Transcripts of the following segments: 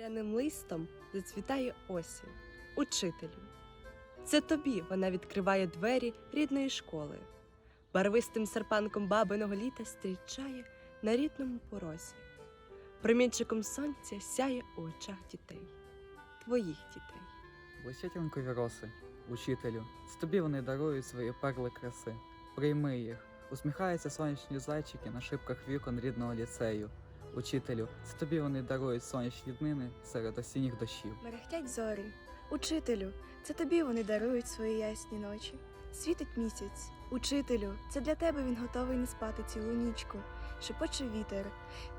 Ряним листом зацвітає осінь. Учителю. Це тобі вона відкриває двері рідної школи. Барвистим серпанком бабиного літа зустрічає на рідному порозі. Промінчиком сонця сяє у очах дітей, твоїх дітей. Блищать роси, учителю, з тобі вони дарують свої перли краси. Прийми їх, усміхаються сонячні зайчики на шибках вікон рідного ліцею. Учителю, це тобі вони дарують сонячні днини серед осінніх дощів. Мерехтять зорі. Учителю, це тобі вони дарують свої ясні ночі. Світить місяць. Учителю, це для тебе він готовий не спати цілу нічку. Шепоче вітер.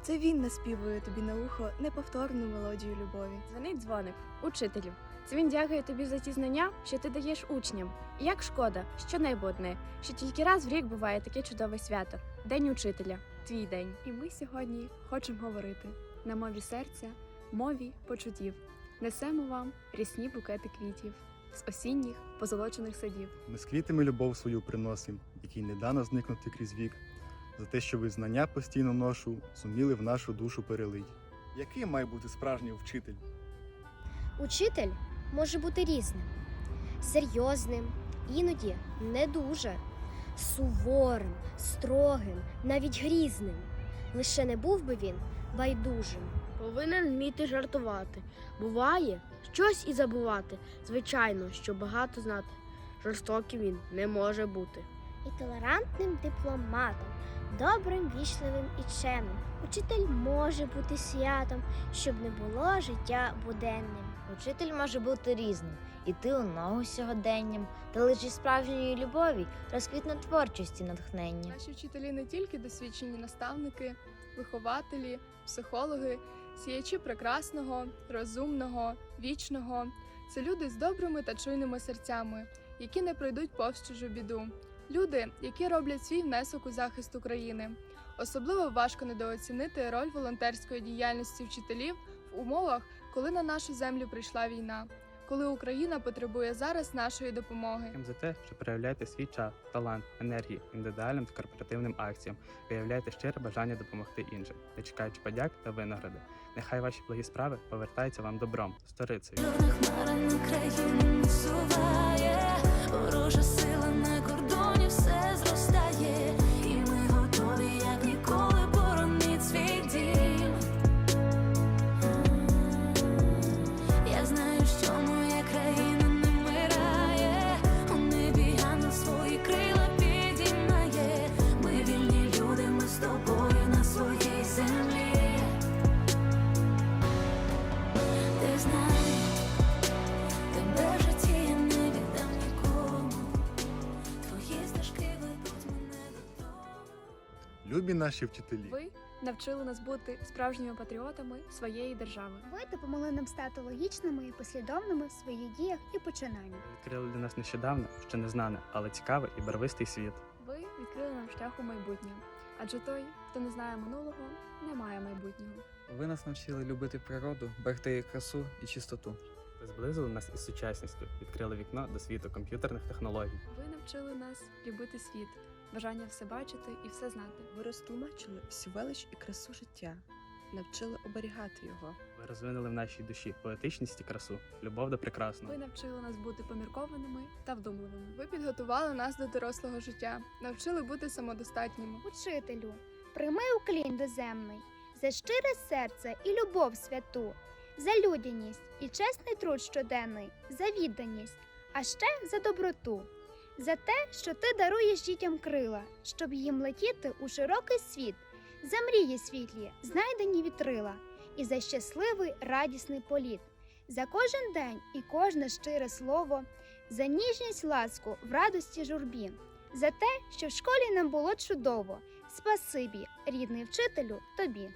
Це він наспівує тобі на ухо неповторну мелодію любові. Дзвонить дзвоник, учителю. Це він дякує тобі за ті знання, що ти даєш учням. І як шкода, що небо одне, що тільки раз в рік буває таке чудове свято День учителя, твій день. І ми сьогодні хочемо говорити на мові серця, мові почуттів. Несемо вам рісні букети квітів з осінніх позолочених садів. Ми з квітами любов свою приносим, який не дано зникнути крізь вік, за те, що ви знання постійно ношу, зуміли в нашу душу перелить. Яким має бути справжній вчитель? Учитель може бути різним, серйозним, іноді не дуже, суворим, строгим, навіть грізним. Лише не був би він байдужим. Повинен вміти жартувати. Буває щось і забувати. Звичайно, що багато знати. Жорстоким він не може бути. І толерантним дипломатом, добрим, вічливим і чемним. Учитель може бути святом, щоб не було життя буденним. Учитель може бути різним, іти у ногу сьогоденням, та лише справжньої любові розквітне творчості натхнення. Наші вчителі не тільки досвідчені наставники, вихователі, психологи, сіячі прекрасного, розумного, вічного. Це люди з добрими та чуйними серцями, які не пройдуть повз чужу біду. Люди, які роблять свій внесок у захист України. Особливо важко недооцінити роль волонтерської діяльності вчителів в умовах, коли на нашу землю прийшла війна, коли Україна потребує зараз нашої допомоги. За те, що проявляєте свій час, талант, енергії індивідуальним та корпоративним акціям, виявляєте щире бажання допомогти іншим, не чекаючи подяк та винагороди. Нехай ваші благі справи повертаються вам добром, сторицею. Ворожа сила на Любі наші вчителі. Ви навчили нас бути справжніми патріотами своєї держави. Ви допомогли нам стати логічними і послідовними в своїх діях і починаннях. Відкрили для нас нещодавно ще не знане, але цікавий і барвистий світ. Ви відкрили нам шлях у майбутнє. Адже той, хто не знає минулого, не має майбутнього. Ви нас навчили любити природу, берегти її красу і чистоту. Ви зблизили нас із сучасністю, відкрили вікно до світу комп'ютерних технологій. Ви навчили нас любити світ, бажання все бачити і все знати. Ви розтлумачили всю велич і красу життя, навчили оберігати його. Ви розвинули в нашій душі поетичність і красу, любов до прекрасного. Ви навчили нас бути поміркованими та вдумливими. Ви підготували нас до дорослого життя, навчили бути самодостатніми. Учителю, прийми уклін доземний, за щире серце і любов святу, за людяність і чесний труд щоденний, за відданість, а ще за доброту, за те, що ти даруєш дітям крила, щоб їм летіти у широкий світ, за мрії світлі, знайдені вітрила, і за щасливий радісний політ, за кожен день і кожне щире слово, за ніжність ласку в радості журбі, за те, що в школі нам було чудово. Спасибі, рідний вчителю, тобі.